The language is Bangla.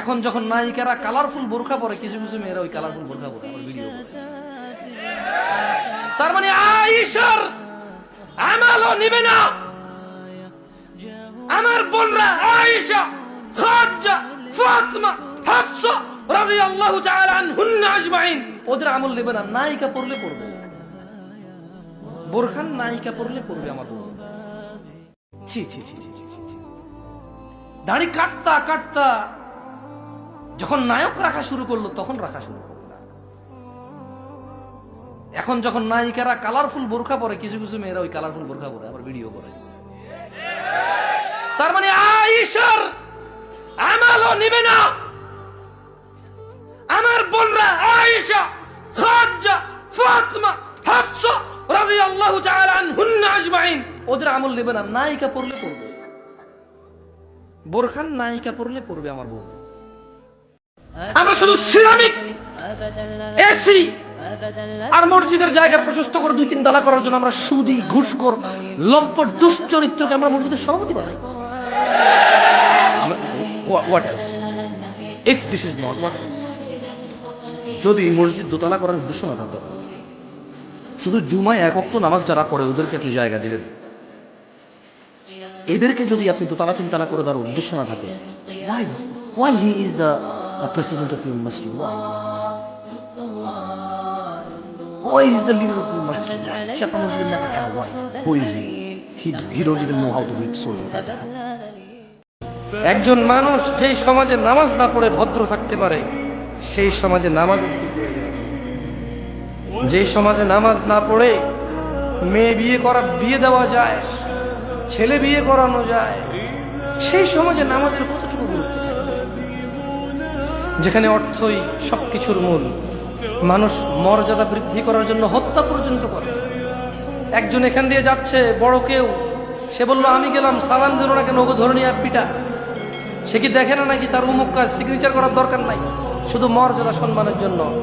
এখন যখন নায়িকারা কালারফুল বোরখা পরে কিছু কিছু মেয়েরা ওই কালারফুল বোরখা পরে আবার ভিডিও তার মানে আইসার আমালও নিবে না। আমার বোনরা আয়েশা খাদিজা ফাতিমা হাফসা রাদিয়াল্লাহু তাআলা আনহুন্না আজমাইন। ওদের আমল নেবে না নায়িকা পড়লে পড়বে। বোরখান নায়িকা পড়লে পড়বে আমার বোন। ছি ছি, ছি, ছি। দাড়ি কাটতা কাটতা যখন নায়ক রাখা শুরু করল, তখন রাখা শুরু করল। এখন যখন নায়িকারা কালারফুল বোরখা পরে, কিছু কিছু মেয়েরা ওই কালারফুল বোরখা পরে, আবার ভিডিও করে। তার মানে আইসার আমালও নিবে না। আমার বোনরা, আয়েশা, খাদিজা, ফাতিমা, হাফসা রাদিয়াল্লাহু তাআলা আনহুন্না আজমাইন। ওদের আমল নেবে না, নায়িকা পড়লে পড়বে। বোরখান নায়িকা পড়লে পড়বে আমার বোন আমরা শুধু সিরামিক এসি আর মসজিদের জায়গা প্রশস্ত করে দুই তিন দালা করার জন্য আমরা সুদি, ঘুষখোর, লম্পট, দুশ্চরিত্রকে আমরা মসজিদের সভাপতি বানাই। What else if this is not what else যদি মসজিদ দোতলা করার উদ্দেশ্য না থাকতো, শুধু জুমায় এক অক্ত নামাজ যারা পড়ে, ওদেরকে আপনি জায়গা দিলেন। এদেরকে যদি আপনি দোতলা, তিনতলা করে দেওয়ার উদ্দেশ্য না থাকে why he is the uh, president of why why is the leader of why Shaka Muslim never can why who is he he he don't even know how to read Surah একজন মানুষ যেই সমাজে নামাজ না পড়ে ভদ্র থাকতে পারে সেই সমাজে নামাজ যেই সমাজে নামাজ না পড়ে মেয়ে বিয়ে করা বিয়ে দেওয়া যায় ছেলে বিয়ে করানো যায় সেই সমাজে নামাজের কতটুকু গুরুত্ব যেখানে অর্থই সবকিছুর মূল। মানুষ মর্যাদা বৃদ্ধি করার জন্য হত্যা পর্যন্ত করে। একজন এখান দিয়ে যাচ্ছে, বড় কেউ। সে বলল, আমি গেলাম, সালাম দিল না কেন? ওগো ধরনী আর পিটা সে কি দেখে না নাকি তার উমুক কাজ সিগনেচার করার দরকার নাই? শুধু মর্যাদা সম্মানের জন্য।